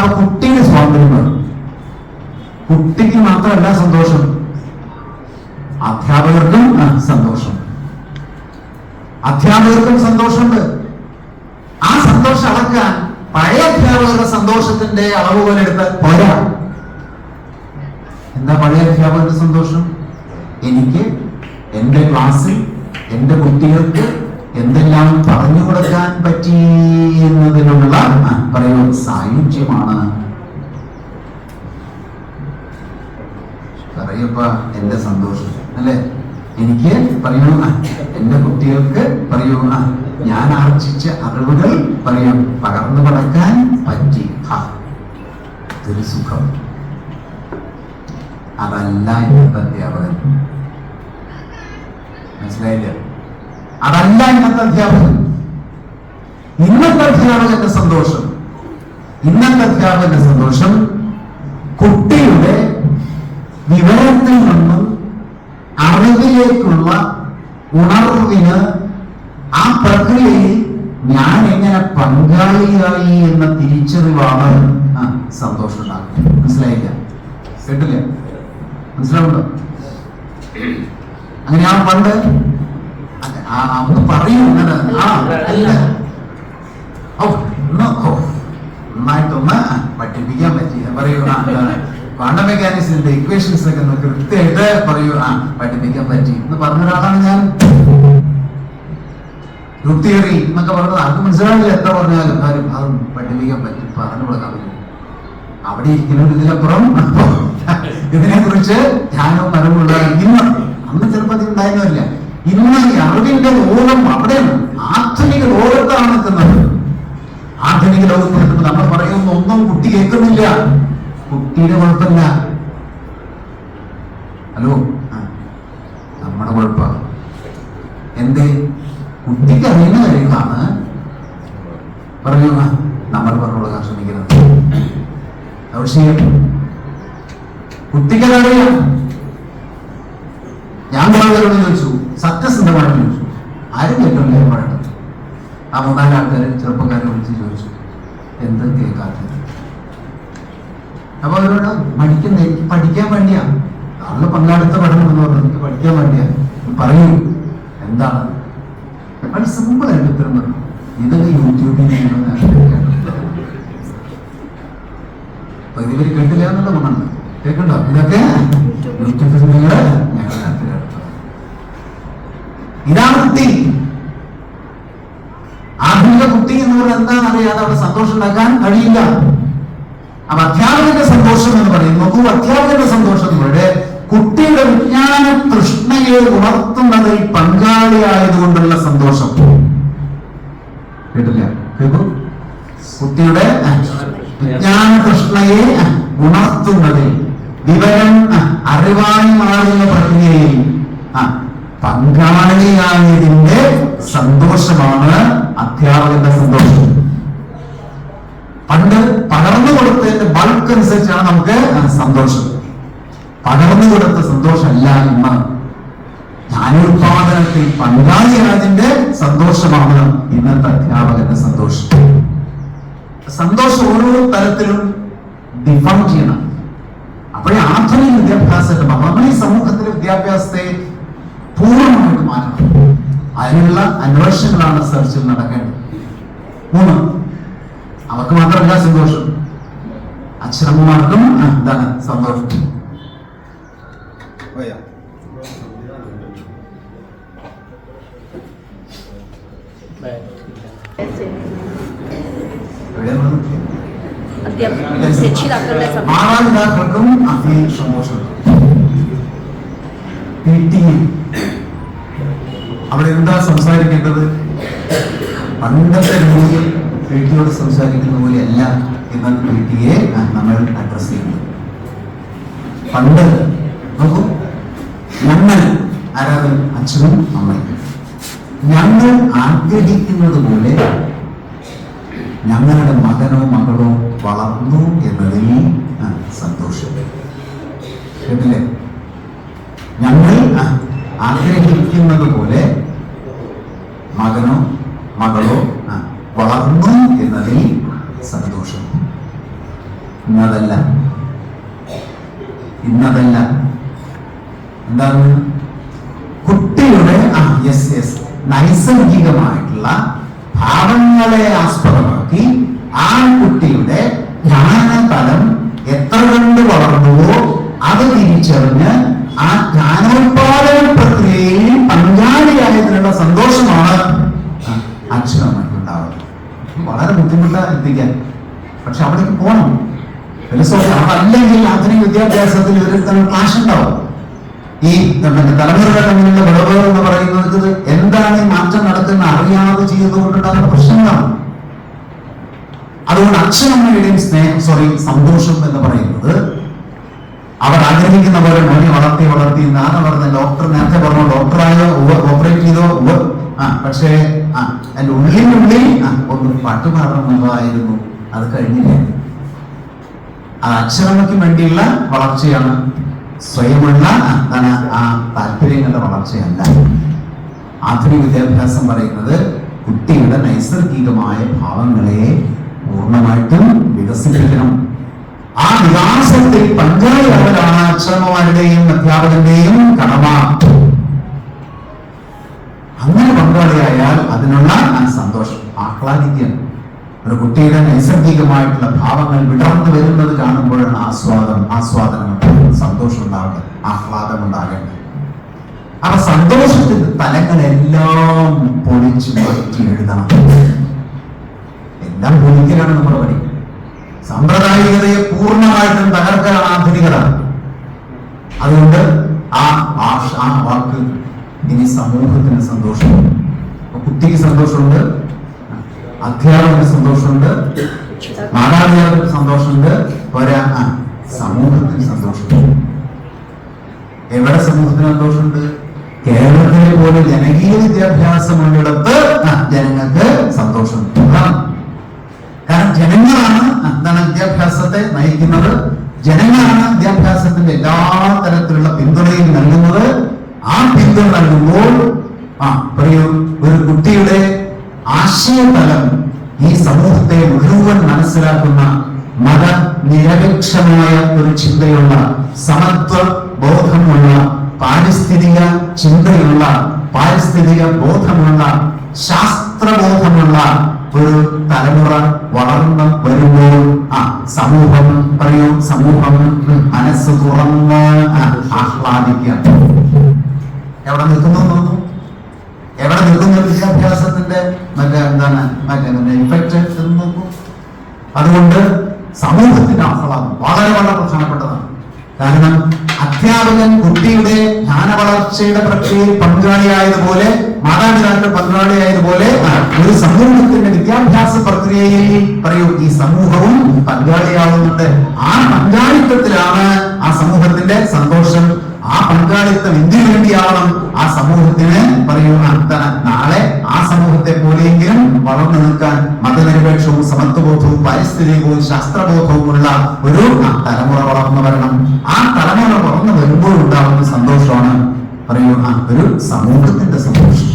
അപ്പൊ കുട്ടിക്ക് സ്വാതന്ത്ര്യമാണ് കുട്ടിക്ക് മാത്രമല്ല സന്തോഷം. അധ്യാപകർക്കും സന്തോഷം. അധ്യാപകർക്കും സന്തോഷമുണ്ട്. ആ സന്തോഷം അളക്കാൻ പഴയ അധ്യാപകരുടെ സന്തോഷത്തിന്റെ അളവ് പോലെ എടുത്താൽ പോരാ. എന്താ പഴയ അധ്യാപകരുടെ സന്തോഷം എനിക്ക് എന്റെ ക്ലാസ്സിൽ എന്റെ കുട്ടികൾക്ക് എന്തെല്ലാം പറഞ്ഞു കൊടുക്കാൻ പറ്റി എന്നതിനുള്ള പറയൂ സായുജ്യമാണ്. പറയപ്പ എന്റെ സന്തോഷം അല്ലെ? എനിക്ക് പറയൂ എന്റെ കുട്ടികൾക്ക് പറയൂ ഞാൻ ആർജിച്ച അറിവുകൾ പറയൂ പകർന്നു കൊടുക്കാൻ പറ്റി. ഇതൊരു സുഖം. അതല്ല ഇന്നത്തെ അധ്യാപകൻ. മനസ്സിലായില്ല? അതല്ല ഇന്നത്തെ അധ്യാപകൻ. ഇന്നത്തെ അധ്യാപകന്റെ സന്തോഷം. ഇന്നത്തെ അധ്യാപകന്റെ സന്തോഷം കുട്ടിയുടെ വിവരത്തിൽ നിന്നും അറിവിലേക്കുള്ള ഉണർവിന് ആ പ്രക്രിയയിൽ ഞാൻ എങ്ങനെ പങ്കാളിയായി എന്ന തിരിച്ചറിവാണ് സന്തോഷം ഉണ്ടാക്കുക മനസ്സിലായില്ല? കേട്ടില്ല? മനസ്സിലാവുണ്ടോ അങ്ങനെ ആ പണ്ട് അല്ല. പഠിപ്പിക്കാൻ പറ്റി. പറയൂ ആ ക്വാണ്ടം മെക്കാനിക്സിന്റെ ഇക്വേഷൻസ് ഒക്കെ ഒന്ന് കൃത്യമായിട്ട് പറയൂ. ആ പഠിപ്പിക്കാൻ പറ്റി. എന്ന് ഞാൻ. തിയറി എന്നൊക്കെ പറഞ്ഞത് ആർക്കും മനസ്സിലാവില്ല. എത്ര പറഞ്ഞാലും കാര്യം അത് പഠിപ്പിക്കാൻ പറ്റി. പറഞ്ഞു കൊടുക്കാൻ പറ്റും. അവിടെ ഇരിക്കുന്നവർ ഇതിനെ കുറിച്ച് ധ്യാനവും അറിവുള്ള ഇന്ന് അന്ന് അത് ഉണ്ടായിരുന്നില്ല ഇന്ന് അറിവിന്റെ മൂലം അവിടെയാണ് ആധുനിക ലോകത്താണ് നിൽക്കുന്നത് ആധുനിക ലോകത്ത് നമ്മൾ പറയുന്ന ഒന്നും കുട്ടി കേൾക്കുന്നില്ല. കുട്ടിയുടെ കുഴപ്പമില്ല. ഹലോ? നമ്മുടെ കുഴപ്പമാണ് എന്തേ? കുട്ടിക്ക് അറിയുന്ന കാര്യങ്ങളാണ്. പറയൂ നമ്മൾ പറഞ്ഞു ശ്രമിക്കുന്നത് അത് വിഷയം കുട്ടിക്കതറിയാം ഞാൻ കുറെ ചോദിച്ചു സത്യസന്ധമായിട്ട് ചോദിച്ചു ആരും കേട്ടില്ല ഞാൻ പറയുന്നത് മൂന്നാൽ ആൾക്കാർ ചെറുപ്പക്കാരെ വിളിച്ച് ചോദിച്ചു. എന്ത് കേൾക്കാത്തത്. അപ്പൊ അവരോട് പഠിക്കുന്ന എനിക്ക് പഠിക്കാൻ വേണ്ടിയാ. നാളെ പങ്കാളിത്ത പഠനം എന്ന് പറഞ്ഞു എനിക്ക് പഠിക്കാൻ വേണ്ടിയാ. പറയൂ എന്താണ്? അത് സിമ്പിൾ ആയിട്ട് ഉത്തരം പറഞ്ഞു. ഇതൊക്കെ യൂട്യൂബിൽ നിന്നാണ് അപ്പൊ ഇതുവരെ കേട്ടില്ല എന്നുള്ള ഗുണമാണ് കേൾക്കണ്ടോ? ഇതൊക്കെ? യൂട്യൂബിൽ നിങ്ങൾ ഞങ്ങൾ ഇതാണ് കുട്ടി എന്താണെന്ന് അറിയാതെ അവിടെ സന്തോഷം ഉണ്ടാക്കാൻ കഴിയില്ല. അപ്പൊ അധ്യാപകന്റെ സന്തോഷം എന്ന് പറയും നോക്കൂ അധ്യാപകന്റെ സന്തോഷം ഇവിടെ കുട്ടിയുടെ വിജ്ഞാന തൃഷ്ണയെ ഉണർത്തുന്നതിൽ പങ്കാളിയായതുകൊണ്ടുള്ള സന്തോഷം. കേട്ടില്ല? കേൾക്കൂ. കുട്ടിയുടെ വിജ്ഞാന തൃഷ്ണയെ ഉണർത്തുന്നതിൽ വിവരം അറിവായി മാറുന്ന പ്രക്രിയയിൽ പങ്കാളിയായതിന്റെ സന്തോഷമാണ് അധ്യാപകന്റെ സന്തോഷം. പണ്ട് പകർന്നു കൊടുത്തതിന്റെ ബൾക്ക് അനുസരിച്ചാണ് നമുക്ക് സന്തോഷം. പകർന്നു കൊടുത്ത സന്തോഷമല്ല ഇന്ന് ജ്ഞാനോത്പാദനത്തിൽ പങ്കാളിയാതിന്റെ സന്തോഷമാണ് ഇന്നത്തെ അധ്യാപകന്റെ സന്തോഷം. സന്തോഷം ഓരോ തരത്തിലും ഡിഫൈൻ ചെയ്യണം. അപ്പോഴേ ആധുനിക വിദ്യാഭ്യാസത്തിന്റെ നമ്മൾ ഈ സമൂഹത്തിലെ വിദ്യാഭ്യാസത്തെ പൂർണമായിട്ട് മാറ്റണം. അതിനുള്ള അന്വേഷണങ്ങളാണ് സെർച്ചിൽ നടക്കേണ്ടത്. മൂന്ന് അവർക്ക് മാത്രമല്ല സന്തോഷം. അച്ഛനമ്മമാർക്കും എന്താണ് സന്തോഷം? മാതാപിതാക്കൾക്കും അതി സന്തോഷം പി ടി അവിടെ എന്താ സംസാരിക്കേണ്ടത്? പണ്ടത്തെ രീതിയിൽ വീട്ടിലോട് സംസാരിക്കുന്ന പോലെയല്ല എന്ന വീട്ടിയെ നമ്മൾ അഡ്രസ് ചെയ്യുന്നത്. പണ്ട് നോക്കൂ ഞങ്ങൾ ആരാധന അച്ഛനും അമ്മയും. ഞങ്ങൾ ആഗ്രഹിക്കുന്നത് പോലെ ഞങ്ങളുടെ മകനോ മകളോ വളർന്നു എന്നതിൽ സന്തോഷം കേട്ടില്ലേ? ഞങ്ങൾ ആഗ്രഹിക്കുന്നത് പോലെ മകനോ മകളോ വളർന്നു എന്നതിൽ സന്തോഷം. ഇന്നതല്ല. ഇന്നതല്ല. എന്താണ്? കുട്ടിയുടെ ആ യെസ് യെസ് നൈസർഗികമായിട്ടുള്ള ഭാവങ്ങളെ ആസ്പദമാക്കി ആ കുട്ടിയുടെ ജ്ഞാനതലം എത്ര കണ്ട് വളർന്നുവോ അത് തിരിച്ചറിഞ്ഞ് ആ ജ്ഞാനോത്പാദന പ്രക്രിയയിൽ പങ്കാളിയായതിനുള്ള സന്തോഷമാണ് അച്ഛനമ്മയ്ക്കുണ്ടാവുന്നത് വളരെ ബുദ്ധിമുട്ടാണ് എത്തിക്കാൻ പക്ഷെ അവിടേക്ക് പോകണം ഫിലോസോഫി അതല്ലെങ്കിൽ ആധുനിക വിദ്യാഭ്യാസത്തിൽ തന്നെ ക്ലാഷ് ഉണ്ടാവും. ഈ പിന്നെ തമ്മിലുള്ള വിളവുകൾ എന്ന് പറയുന്നത് എന്താണ് ഈ മാറ്റം നടത്തുന്ന അറിയാതെ ചെയ്തുകൊണ്ടുണ്ടാകുന്ന പ്രശ്നങ്ങളാണ്. അതുകൊണ്ട് അച്ഛനമ്മയുടെയും സ്നേഹം സോറി സന്തോഷം എന്ന് പറയുന്നത് അവർ ആഗ്രഹിക്കുന്ന പോലെ മുടി വളർത്തി വളർത്തി നാളെ പറഞ്ഞ ഡോക്ടർ നേരത്തെ പറഞ്ഞു ഡോക്ടറായോ ഓപ്പറേറ്റ് ചെയ്തോ. ആ പക്ഷേ ആ എന്റെ ഉള്ളിനുള്ളിൽ ആ ഒന്ന് പാട്ട് പാടണമെന്നതായിരുന്നു അത് കഴിഞ്ഞില്ല? ആ അക്ഷരമയ്ക്ക് വേണ്ടിയുള്ള വളർച്ചയാണ്. സ്വയമുള്ള ആ, താല്പര്യങ്ങളുടെ വളർച്ചയല്ല. ആധുനിക വിദ്യാഭ്യാസം പറയുന്നത് കുട്ടിയുടെ നൈസർഗികമായ ഭാവങ്ങളെ പൂർണമായിട്ടും വികസിപ്പിക്കണം. ആ വികാസത്തിൽ പങ്കാളിയാവലാണ് അച്ഛനമ്മമാരുടെയും അധ്യാപകന്റെയും കടമ അങ്ങനെ പങ്കാളിയായാൽ അതിനുള്ള ആ സന്തോഷം ആഹ്ലാദിക്കാൻ. ഒരു കുട്ടിയുടെ നൈസർഗികമായിട്ടുള്ള ഭാവങ്ങൾ വിടർന്നു വരുന്നത് കാണുമ്പോഴാണ് ആസ്വാദം ആസ്വാദനം സന്തോഷം ഉണ്ടാവേണ്ടത് ആഹ്ലാദം ഉണ്ടാകേണ്ടത് അപ്പൊ സന്തോഷത്തിന്റെ തലങ്ങളെല്ലാം പൊളിച്ച് മാറ്റി എഴുതണം. എല്ലാം പൊളിക്കലാണ് നമ്മുടെ പണി സാമ്പ്രദായികതയെ പൂർണമായിട്ടും തകർക്കലാണ് ആധുനികത അതുകൊണ്ട് ആ ഭാഷ ആ വാക്ക് ഇനി സമൂഹത്തിന് സന്തോഷമുണ്ട്. കുട്ടിക്ക് സന്തോഷമുണ്ട് അധ്യാപകന് സന്തോഷമുണ്ട് മാതാപിതാക്കൾക്ക് സന്തോഷമുണ്ട്. പോരാ സമൂഹത്തിന് സന്തോഷമുണ്ട്. എവിടെ സമൂഹത്തിന് സന്തോഷമുണ്ട്? കേരളത്തിലെ പോലെ ജനകീയ വിദ്യാഭ്യാസമുള്ളിടത്ത് ജനങ്ങൾക്ക് സന്തോഷം കാരണം ജനങ്ങളാണ് എന്താണ് വിദ്യാഭ്യാസത്തെ നയിക്കുന്നത്? ജനങ്ങളാണ് വിദ്യാഭ്യാസത്തിന്റെ എല്ലാ തരത്തിലുള്ള പിന്തുണയും നൽകുന്നത്. ആ പിന്തുണ നൽകുമ്പോൾ ആ പറയൂ ഒരു കുട്ടിയുടെ ആശയതലം ഈ സമൂഹത്തെ മുഴുവൻ മനസ്സിലാക്കുന്ന മത നിരപേക്ഷമായ ഒരു ചിന്തയുള്ള സമത്വ ബോധമുള്ള പാരിസ്ഥിതിക ചിന്തയുള്ള പാരിസ്ഥിതിക ബോധമുള്ള ശാസ്ത്രബോധമുള്ള ഒരു തലമുറ വളർന്നു വരുമ്പോൾ ആ സമൂഹം പറയൂ സമൂഹം മനസ്സ് തുറന്ന് ആഹ്ലാദിക്കാം എവിടെ നിൽക്കുന്നു നോക്കൂ. എവിടെ നിൽക്കുന്ന വിദ്യാഭ്യാസത്തിന്റെ മറ്റേ എന്താണ് മറ്റേ ഇഫക്റ്റ് എന്ന് നോക്കൂ. അതുകൊണ്ട് സമൂഹത്തിന്റെ ആഹ്ലാദം വളരെ വളരെ പ്രധാനപ്പെട്ടതാണ്. കാരണം അധ്യാപകൻ കുട്ടിയുടെ ജ്ഞാന വളർച്ചയുടെ പ്രക്രിയയിൽ പങ്കാളിയായതുപോലെ മാതാപിതാക്കൾ പങ്കാളിയായതുപോലെ ഒരു സമൂഹത്തിന്റെ വിദ്യാഭ്യാസ പ്രക്രിയയിൽ പറയൂ ഈ സമൂഹവും പങ്കാളിയാവുന്നുണ്ട്. ആ പങ്കാളിത്തത്തിലാണ് ആ സമൂഹത്തിന്റെ സന്തോഷം. ആ പങ്കാളിത്തം എന്തിനു വേണ്ടിയാവണം? സമൂഹത്തിന് പറയൂ അടുത്ത നാളെ ആ സമൂഹത്തെ പോലെയെങ്കിലും വളർന്നു നിൽക്കാൻ മതനിരപേക്ഷവും സമത്വബോധവും പാരിസ്ഥിതികവും ശാസ്ത്രബോധവുമുള്ള ഒരു തലമുറ വളർന്നു വരണം. ആ തലമുറ വളർന്നു വരുമ്പോൾ ഉണ്ടാവുന്ന സന്തോഷമാണ് പറയൂ ആ ഒരു സമൂഹത്തിന്റെ സന്തോഷം.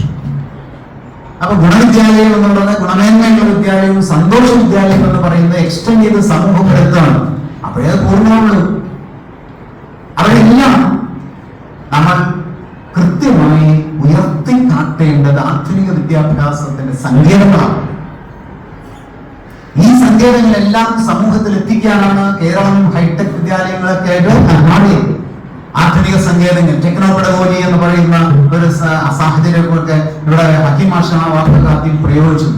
അപ്പൊ ഗുണവിദ്യാലയം എന്നുള്ളത് ഗുണമേന്മയുള്ള വിദ്യാലയവും സന്തോഷ വിദ്യാലയം എന്ന് പറയുന്നത് എക്സ്റ്റെൻഡ് ചെയ്ത് സമൂഹപ്പെടുത്താണ് അപ്പോഴേ പൂർണമാണ് പൂർണമുള്ളൂ അവരെല്ലാം വിദ്യാഭ്യാസത്തിന്റെ സങ്കേതങ്ങളാണ്. ഈ സങ്കേതങ്ങളെല്ലാം സമൂഹത്തിൽ എത്തിക്കാനാണ് കേരളം ഹൈടെക് വിദ്യാലയങ്ങളൊക്കെ ആയിട്ട് ആധുനിക സങ്കേതങ്ങൾ. ടെക്നോപെഡഗോജി എന്ന് പറയുന്ന ഒരു സാഹചര്യങ്ങളൊക്കെ ഇവിടെ അഖിമാഷ വാക്കൊക്കെ പ്രയോഗിച്ചു